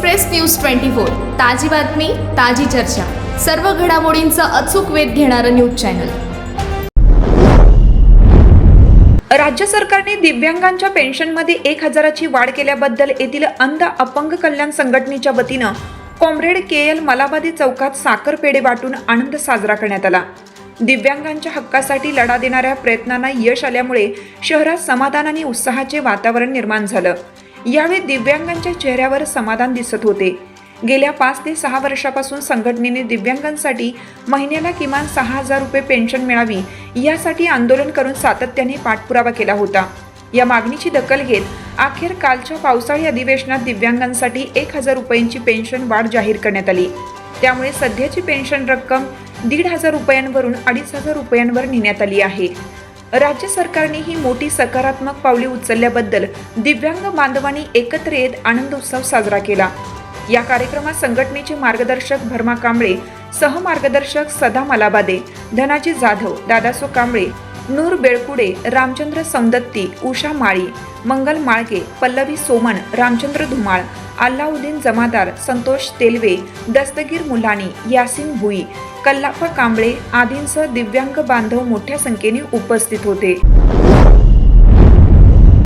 Express news twenty four. ताजी बातमी ताजी चर्चा. सर्व घडामोडींचा अचूक वेध घेणारं न्यूज चॅनल. राज्य सरकारने दिव्यांगांच्या पेन्शनमध्ये एक हजाराची वाढ केल्याबद्दल येथील अंध अपंग कल्याण संघटनेच्या वतीनं कॉम्रेड के एल मलाबादी चौकात साखर पेढे वाटून आनंद साजरा करण्यात आला. दिव्यांगांच्या हक्कासाठी लढा देणाऱ्या प्रयत्नांना यश आल्यामुळे शहरात समाधान आणि उत्साहाचे वातावरण निर्माण झालं. यावेळी दिव्यांगांच्या चेहऱ्यावर समाधान दिसत होते. गेल्या पाच ते सहा वर्षापासून संघटनेने दिव्यांगांसाठी महिन्याला किमान सहा हजार रुपये पेन्शन मिळावी यासाठी आंदोलन करून सातत्याने पाठपुरावा केला होता. या मागणीची दखल घेत अखेर कालच्या पावसाळी अधिवेशनात दिव्यांगांसाठी एक हजार रुपयांची पेन्शन वाढ जाहीर करण्यात आली. त्यामुळे सध्याची पेन्शन रक्कम दीड हजार रुपयांवरून अडीच हजार रुपयांवर नेण्यात आली आहे. राज्य सरकारने ही मोठी सकारात्मक पावले उचलल्याबद्दल दिव्यांग बांधवांनी एकत्र येत आनंद उत्सव साजरा केला. या कार्यक्रमात संघटनेचे मार्गदर्शक भरमा कांबळे सहमार्गदर्शक सदा मलाबादे धनाजी जाधव दादासो कांबळे नूर बेळकुडे रामचंद्र सौंदत्ती उषा माळी मंगल माळगे पल्लवी सोमन रामचंद्र धुमाळ अल्लाउद्दीन जमादार संतोष तेलवे दस्तगीर मुलानी यासिन भुई कल्लाप्पा कांबळे आदींसह दिव्यांग बांधव मोठ्या संख्येने उपस्थित होते.